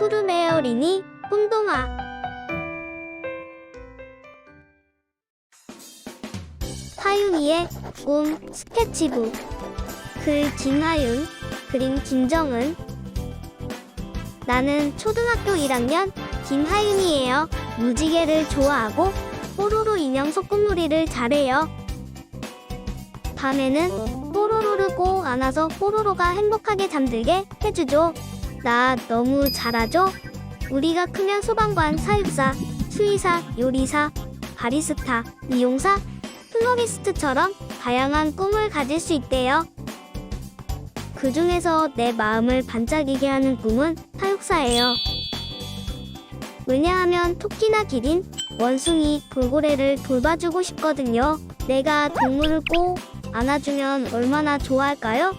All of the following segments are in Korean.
푸르메어리니 꿈동화 하윤이의 꿈 스케치북 글 김하윤 그림 김정은 나는 초등학교 1학년 김하윤이에요. 무지개를 좋아하고 뽀로로 인형 소꿉놀이를 잘해요. 밤에는 뽀로로를 꼭 안아서 뽀로로가 행복하게 잠들게 해주죠. 나 너무 잘하죠? 우리가 크면 소방관, 사육사, 수의사, 요리사, 바리스타, 미용사, 플로리스트처럼 다양한 꿈을 가질 수 있대요. 그 중에서 내 마음을 반짝이게 하는 꿈은 사육사예요. 왜냐하면 토끼나 기린, 원숭이, 돌고래를 돌봐주고 싶거든요. 내가 동물을 꼭 안아주면 얼마나 좋아할까요?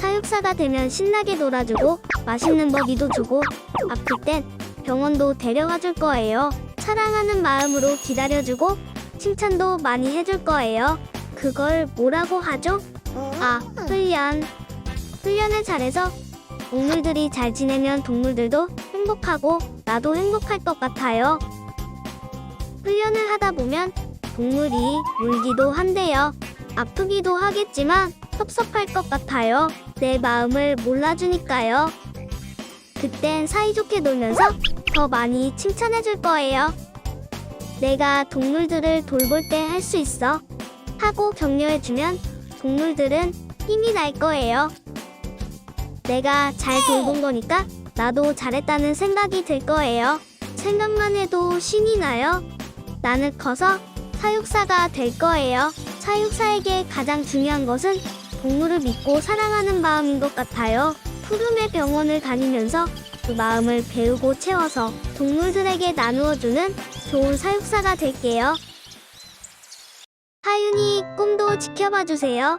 사육사가 되면 신나게 놀아주고 맛있는 먹이도 주고 아플 땐 병원도 데려가 줄 거예요. 사랑하는 마음으로 기다려주고 칭찬도 많이 해줄 거예요. 그걸 뭐라고 하죠? 아, 훈련. 훈련을 잘해서 동물들이 잘 지내면 동물들도 행복하고 나도 행복할 것 같아요. 훈련을 하다 보면 동물이 울기도 한대요. 아프기도 하겠지만 섭섭할 것 같아요. 내 마음을 몰라주니까요. 그땐 사이좋게 놀면서 더 많이 칭찬해줄 거예요. 내가 동물들을 돌볼 때 할 수 있어. 하고 격려해주면 동물들은 힘이 날 거예요. 내가 잘 돌본 거니까 나도 잘했다는 생각이 들 거예요. 생각만 해도 신이 나요. 나는 커서 사육사가 될 거예요. 사육사에게 가장 중요한 것은 동물을 믿고 사랑하는 마음인 것 같아요. 푸름의 병원을 다니면서 그 마음을 배우고 채워서 동물들에게 나누어주는 좋은 사육사가 될게요. 하윤이 꿈도 지켜봐 주세요.